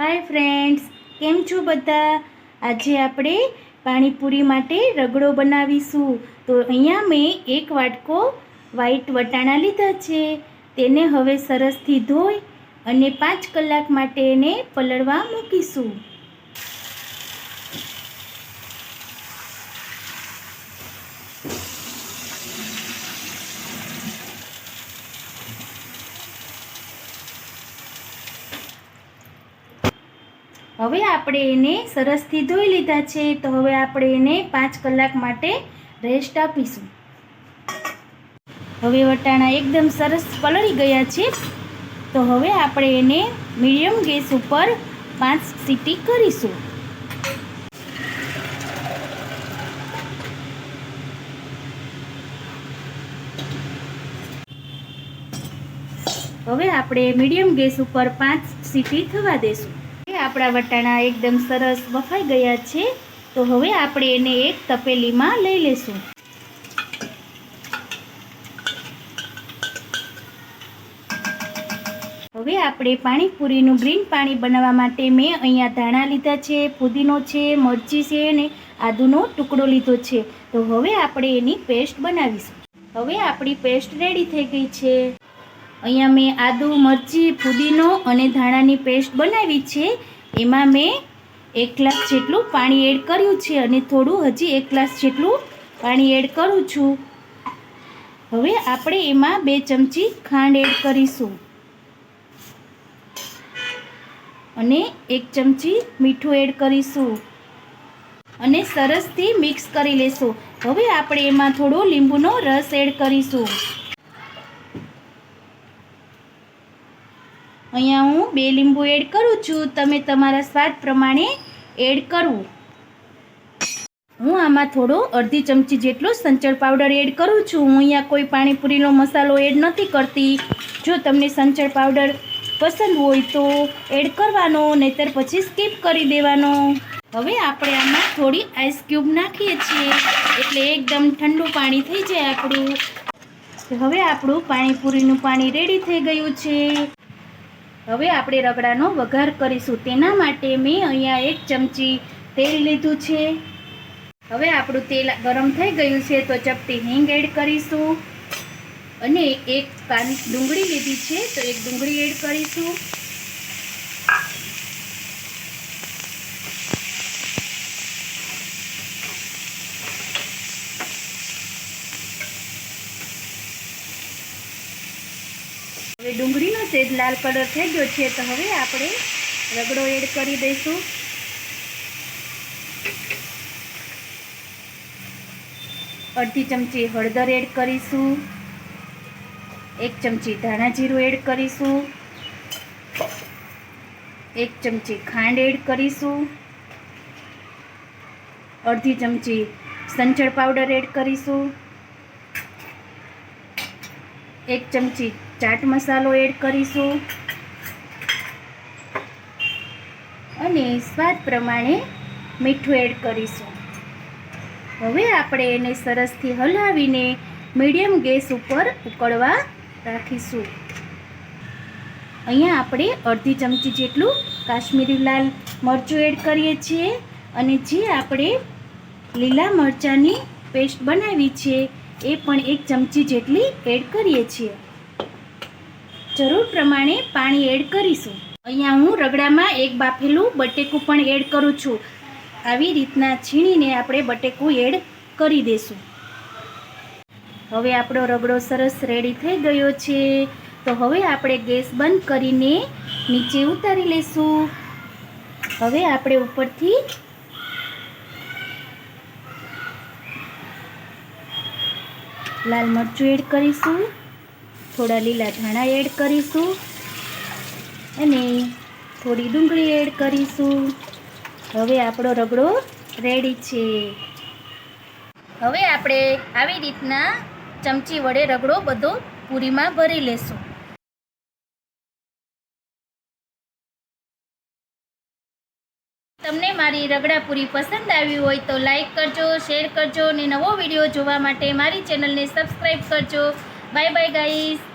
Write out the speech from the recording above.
Hi friends, કેમ છો બધા? આજે આપણે પાણીપુરી માટે રગડો બનાવીશું. તો અહીંયા મેં એક વાટકો વ્હાઈટ વટાણા લીધા છે. તેને હવે સરસથી ધોઈ અને પાંચ કલાક માટે એને પલળવા મૂકીશું. હવે આપણે એને સરસથી ધોઈ લીધા છે, તો હવે આપણે એને પાંચ કલાક માટે રેસ્ટ આપીશું. હવે વટાણા એકદમ સરસ પલળી ગયા છે, તો હવે આપણે એને મીડિયમ ગેસ ઉપર પાંચ સીટી કરીશું. હવે આપણે મીડિયમ ગેસ ઉપર પાંચ સીટી થવા દેશું. આપણા વટાણા એકદમ સરસ બફાઈ ગયા છે, તો હવે આપણે એને એક તપેલીમાં લઈ લેશું. હવે આપણે પાણીપુરીનું ગ્રીન પાણી બનાવવા માટે મેં અહીંયા ધાણા લીધા છે, પુદીનો છે, મરચી છે અને આદુનો ટુકડો લીધો છે, તો હવે આપણે એની પેસ્ટ બનાવીશું. હવે આપણી પેસ્ટ રેડી થઈ ગઈ છે. અહીંયા મેં આદુ, મરચી, પુદીનો અને ધાણાની પેસ્ટ બનાવી છે. એમાં મેં એક ગ્લાસ જેટલું પાણી એડ કર્યું છે અને થોડું હજી એક ગ્લાસ જેટલું પાણી એડ કરું છું. હવે આપણે એમાં બે ચમચી ખાંડ એડ કરીશું. અને એક ચમચી મીઠું એડ કરીશું. અને સરસથી મિક્સ કરી લેશું. હવે આપણે એમાં થોડો લીંબુનો રસ એડ કરીશું. અહીંયા હું બે લીંબુ એડ કરું છું. તમે તમારા સ્વાદ પ્રમાણે એડ કરવું. હું આમાં થોડો અડધી ચમચી જેટલો સંચળ પાવડર એડ કરું છું. હું અહીંયા કોઈ પાણીપુરીનો મસાલો એડ નથી કરતી. જો તમને સંચળ પાવડર પસંદ હોય તો એડ કરવાનો, નહીતર પછી સ્કીપ કરી દેવાનો. હવે આપણે આમાં થોડી આઈસ ક્યુબ નાખીએ છીએ. એટલે એકદમ ઠંડુ પાણી થઈ જાય આપણું. હવે આપણું પાણીપુરીનું પાણી રેડી થઈ ગયું છે. હવે આપણે રગડાનો વઘાર કરીશું. તેના માટે મેં અહીંયા એક ચમચી તેલ લીધું છે. હવે આપણું તેલ ગરમ થઈ ગયું છે તો ચપટી હિંગ એડ કરીશું. અને એક કાન ડુંગળી લીધી છે તો એક ડુંગળી એડ કરીશું. હવે ડુંગળીનો સેજ લાલ કલર થઈ ગયો છે તો હવે આપણે રગડો એડ કરી દઈશું. અડધી ચમચી હળદર એડ કરીશું. એક ચમચી ધાણા જીરું એડ કરીશું. એક ચમચી ખાંડ એડ કરીશું. અડધી ચમચી સંચળ પાવડર એડ કરીશું. એક ચમચી ચાટ મસાલો એડ કરીશું. અને સ્વાદ પ્રમાણે મીઠું એડ કરીશું. હવે આપણે એને સરસથી હલાવીને મીડિયમ ગેસ ઉપર ઉકળવા રાખીશું. અહીંયા આપણે અડધી ચમચી જેટલું કાશ્મીરી લાલ મરચું એડ કરીએ છીએ અને જે આપણે લીલા મરચાંની પેસ્ટ બનાવી છે, એ પણ એક ચમચી જેટલી એડ કરીએ છીએ. જરૂર પ્રમાણે પાણી એડ કરીશું. અહીંયા હું રગડામાં એક બાફેલું બટેકું પણ એડ કરું છું. આવી રીતના છીણીને આપણે બટેકું એડ કરી દઈશું હવે આપણો રગડો સરસ રેડી થઈ ગયો છે. તો હવે આપણે ગેસ બંધ કરીને નીચે ઉતારી લઈશું હવે આપણે ઉપરથી લાલ મરચું એડ કરીશું. થોડા લીલા ધાણા એડ કરીશું. અને થોડી ડુંગળી એડ કરીશું. હવે આપણો રગડો રેડી છે. હવે આપણે આવી રીતના ચમચી વડે રગડો બધો પૂરીમાં ભરી લેશું. તમને મારી રગડા પૂરી પસંદ આવી હોય તો લાઈક કરજો, શેર કરજો અને નવો વીડિયો જોવા માટે મારી ચેનલને સબસ્ક્રાઈબ કરજો. Bye-bye guys!